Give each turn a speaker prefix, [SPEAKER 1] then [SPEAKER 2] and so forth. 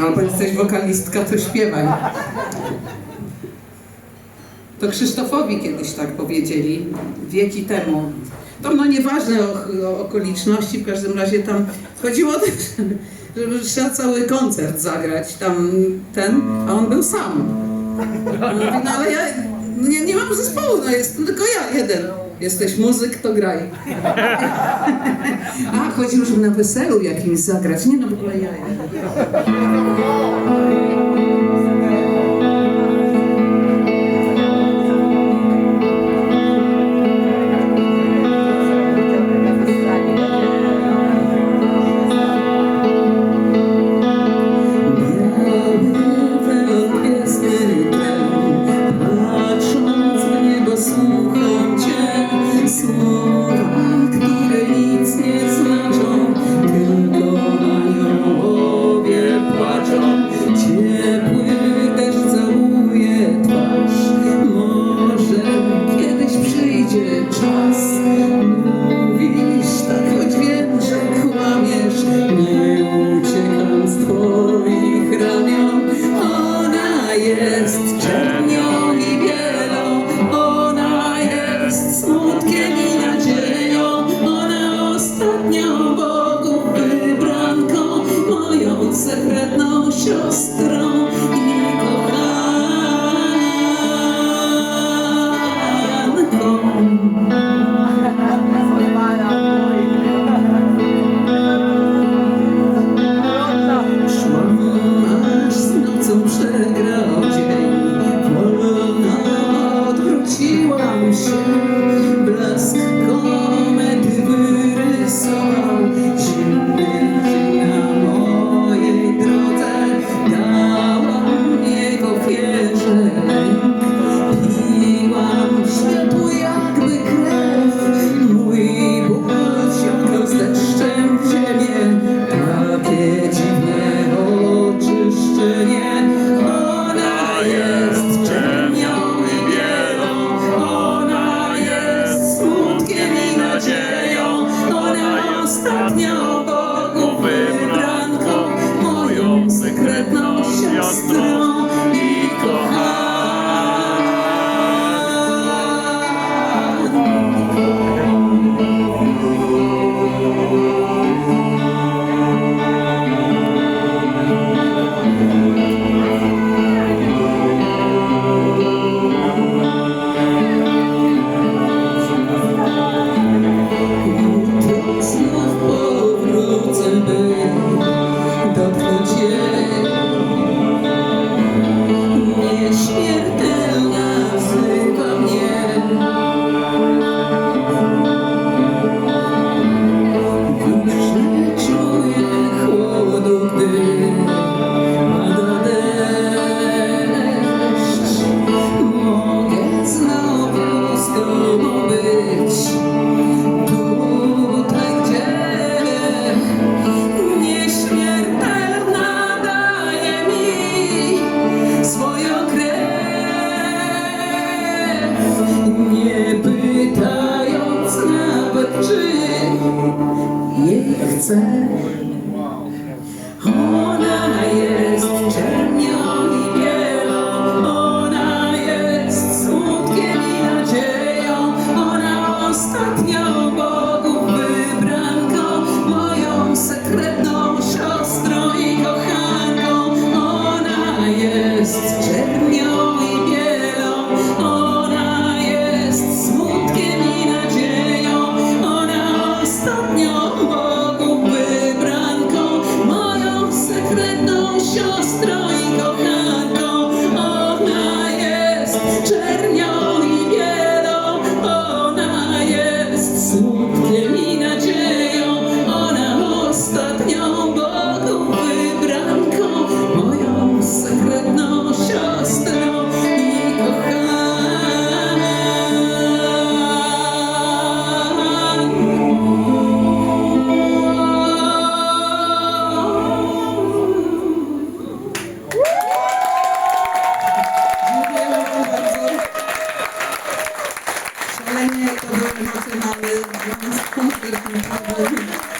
[SPEAKER 1] Albo jesteś wokalistka, to śpiewaj. To Krzysztofowi kiedyś tak powiedzieli, wieki temu. To no nieważne o, o okoliczności, w każdym razie tam chodziło o to, żeby trzeba cały koncert zagrać, tam ten, a on był sam. No ale ja nie, nie mam zespołu, no jest tylko ja jeden. Jesteś muzyk, to graj. A, chodziło, żeby na weselu jakimś zagrać. Nie no, w ogóle ja. Yeah. nie pytając nawet czy jej chcę. Sağ olun. Konuklarımızın